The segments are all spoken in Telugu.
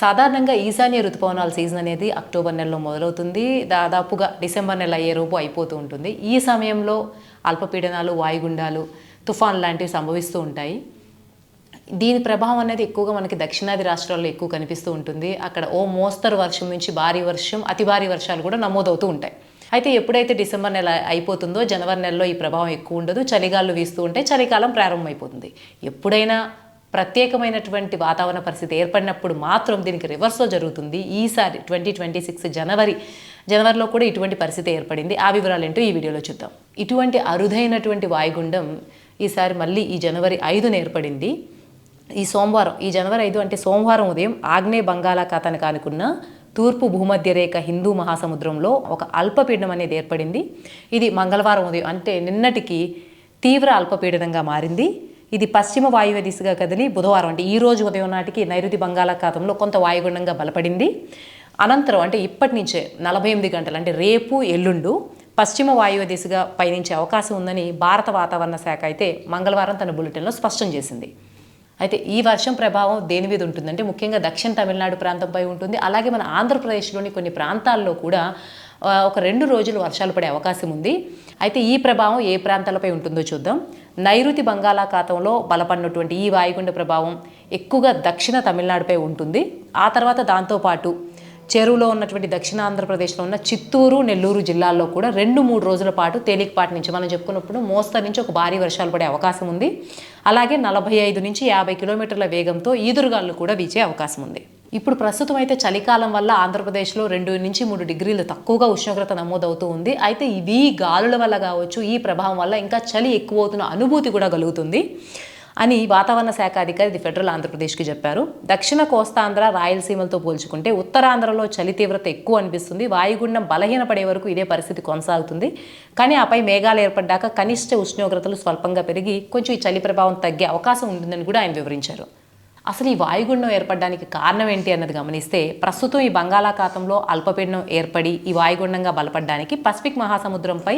సాధారణంగా ఈశాన్య ఋతుపవనాల సీజన్ అనేది అక్టోబర్ నెలలో మొదలవుతుంది. దాదాపుగా డిసెంబర్ నెల అయ్యే అయిపోతూ ఉంటుంది. ఈ సమయంలో అల్పపీడనాలు వాయుగుండాలు తుఫాన్ లాంటివి సంభవిస్తూ ఉంటాయి. దీని ప్రభావం అనేది ఎక్కువగా మనకి దక్షిణాది రాష్ట్రాల్లో ఎక్కువ కనిపిస్తూ ఉంటుంది. అక్కడ ఓ మోస్తరు వర్షం నుంచి భారీ వర్షం అతి భారీ వర్షాలు కూడా నమోదవుతూ ఉంటాయి. అయితే ఎప్పుడైతే డిసెంబర్ నెల అయిపోతుందో జనవరి నెలలో ఈ ప్రభావం ఎక్కువ ఉండదు. చలిగాలు వీస్తూ ఉంటే చలికాలం ప్రారంభమైపోతుంది. ఎప్పుడైనా ప్రత్యేకమైనటువంటి వాతావరణ పరిస్థితి ఏర్పడినప్పుడు మాత్రం దీనికి రివర్స్లో జరుగుతుంది. ఈసారి ట్వంటీ ట్వంటీ సిక్స్ జనవరి జనవరిలో కూడా ఇటువంటి పరిస్థితి ఏర్పడింది. ఆ వివరాలు ఏంటో ఈ వీడియోలో చూద్దాం. ఇటువంటి అరుదైనటువంటి వాయుగుండం ఈసారి మళ్ళీ ఈ జనవరి ఐదున ఏర్పడింది. ఈ సోమవారం ఈ జనవరి ఐదు అంటే సోమవారం ఉదయం ఆగ్నేయ బంగాళాఖాతానికి కానుకున్న తూర్పు భూమధ్య రేఖ హిందూ మహాసముద్రంలో ఒక అల్పపీడనం అనేది ఏర్పడింది. ఇది మంగళవారం ఉదయం అంటే నిన్నటికి తీవ్ర అల్పపీడనంగా మారింది. ఇది పశ్చిమ వాయువ్య దిశగా కదిలి బుధవారం అంటే ఈ రోజు ఉదయం నాటికి నైరుతి బంగాళాఖాతంలో కొంత వాయుగుండంగా బలపడింది. అనంతరం అంటే ఇప్పటి నుంచే నలభై ఎనిమిది గంటలు అంటే రేపు ఎల్లుండు పశ్చిమ వాయువ్య దిశగా పయనించే అవకాశం ఉందని భారత వాతావరణ శాఖ అయితే మంగళవారం తన బులెటిన్లో స్పష్టం చేసింది. అయితే ఈ వర్షం ప్రభావం దేని మీద ఉంటుందంటే ముఖ్యంగా దక్షిణ తమిళనాడు ప్రాంతంపై ఉంటుంది. అలాగే మన ఆంధ్రప్రదేశ్లోని కొన్ని ప్రాంతాల్లో కూడా ఒక రెండు రోజులు వర్షాలు పడే అవకాశం ఉంది. అయితే ఈ ప్రభావం ఏ ప్రాంతాలపై ఉంటుందో చూద్దాం. నైరుతి బంగాళాఖాతంలో బలపడినటువంటి ఈ వాయుగుండ ప్రభావం ఎక్కువగా దక్షిణ తమిళనాడుపై ఉంటుంది. ఆ తర్వాత దాంతోపాటు చెరువులో ఉన్నటువంటి దక్షిణ ఆంధ్రప్రదేశ్లో ఉన్న చిత్తూరు నెల్లూరు జిల్లాల్లో కూడా రెండు మూడు రోజుల పాటు తేలికపాటి నుంచి మనం చెప్పుకున్నప్పుడు మోస్తరు నుంచి ఒక భారీ వర్షాలు పడే అవకాశం ఉంది. అలాగే నలభై ఐదు నుంచి యాభై కిలోమీటర్ల వేగంతో ఈదురుగాలు కూడా వీచే అవకాశం ఉంది. ఇప్పుడు ప్రస్తుతం అయితే చలికాలం వల్ల ఆంధ్రప్రదేశ్లో రెండు నుంచి మూడు డిగ్రీలు తక్కువగా ఉష్ణోగ్రత నమోదవుతూ ఉంది. అయితే ఇవి గాలుల వల్ల కావచ్చు ఈ ప్రభావం వల్ల ఇంకా చలి ఎక్కువ అవుతున్న అనుభూతి కూడా కలుగుతుంది అని వాతావరణ శాఖ అధికారి ది ఫెడరల్ ఆంధ్రప్రదేశ్కి చెప్పారు. దక్షిణ కోస్తాంధ్ర రాయలసీమలతో పోల్చుకుంటే ఉత్తరాంధ్రలో చలి తీవ్రత ఎక్కువ అనిపిస్తుంది. వాయుగుండం బలహీనపడే వరకు ఇదే పరిస్థితి కొనసాగుతుంది. కానీ ఆపై మేఘాలు ఏర్పడ్డాక కనిష్ట ఉష్ణోగ్రతలు స్వల్పంగా పెరిగి కొంచెం ఈ చలి ప్రభావం తగ్గే అవకాశం ఉంటుందని కూడా ఆయన వివరించారు. అసలు ఈ వాయుగుండం ఏర్పడడానికి కారణం ఏంటి అన్నది గమనిస్తే ప్రస్తుతం ఈ బంగాళాఖాతంలో అల్పపీడనం ఏర్పడి ఈ వాయుగుండంగా బలపడడానికి పసిఫిక్ మహాసముద్రంపై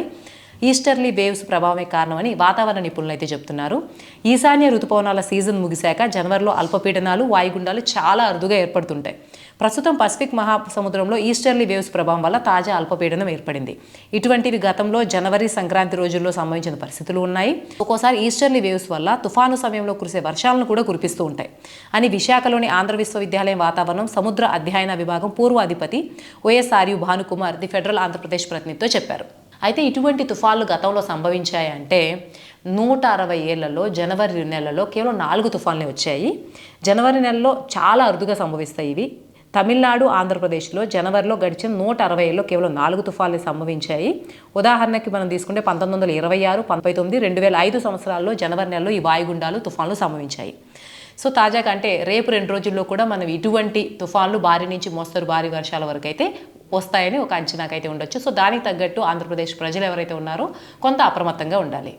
ఈస్టర్లీ వేవ్స్ ప్రభావమే కారణమని వాతావరణ నిపుణులు అయితే చెప్తున్నారు. ఈశాన్య ఋతుపవనాల సీజన్ ముగిశాక జనవరిలో అల్పపీడనాలు వాయుగుండాలు చాలా అరుదుగా ఏర్పడుతుంటాయి. ప్రస్తుతం పసిఫిక్ మహాసముద్రంలో ఈస్టర్లీ వేవ్స్ ప్రభావం వల్ల తాజా అల్పపీడనం ఏర్పడింది. ఇటువంటివి గతంలో జనవరి సంక్రాంతి రోజుల్లో సంభవించిన పరిస్థితులు ఉన్నాయి. ఒక్కోసారి ఈస్టర్లీ వేవ్స్ వల్ల తుఫాను సమయంలో కురిసే వర్షాలను కూడా కురిపిస్తూ ఉంటాయి. అని విశాఖలోని ఆంధ్ర విశ్వవిద్యాలయం వాతావరణం సముద్ర అధ్యయన విభాగం పూర్వ అధిపతి YSRU Bhanukumar the federal Andhra Pradesh ప్రతినిధితో చెప్పారు. అయితే ఇటువంటి తుఫాన్లు గతంలో సంభవించాయంటే నూట అరవై ఏళ్ళలో జనవరి నెలలో కేవలం నాలుగు తుఫాన్లే వచ్చాయి. జనవరి నెలలో చాలా అరుదుగా సంభవిస్తాయి ఇవి. తమిళనాడు ఆంధ్రప్రదేశ్లో జనవరిలో గడిచిన నూట అరవై ఏళ్ళలో కేవలం నాలుగు తుఫాన్లు సంభవించాయి. ఉదాహరణకి మనం తీసుకుంటే పంతొమ్మిది వందల ఇరవై ఆరు పంతొమ్మిది తొమ్మిది రెండు వేల ఐదు సంవత్సరాల్లో జనవరి నెలలో ఈ వాయుగుండాలు తుఫాన్లు సంభవించాయి. సో తాజాగా అంటే రేపు రెండు రోజుల్లో కూడా మనం ఇటువంటి తుఫాన్లు భారీ నుంచి మోస్తరు భారీ వర్షాల వరకు అయితే వస్తాయని ఒక అంచనాకైతే ఉండొచ్చు. సో దానికి తగ్గట్టు ఆంధ్రప్రదేశ్ ప్రజలు ఎవరైతే ఉన్నారో కొంత అప్రమత్తంగా ఉండాలి.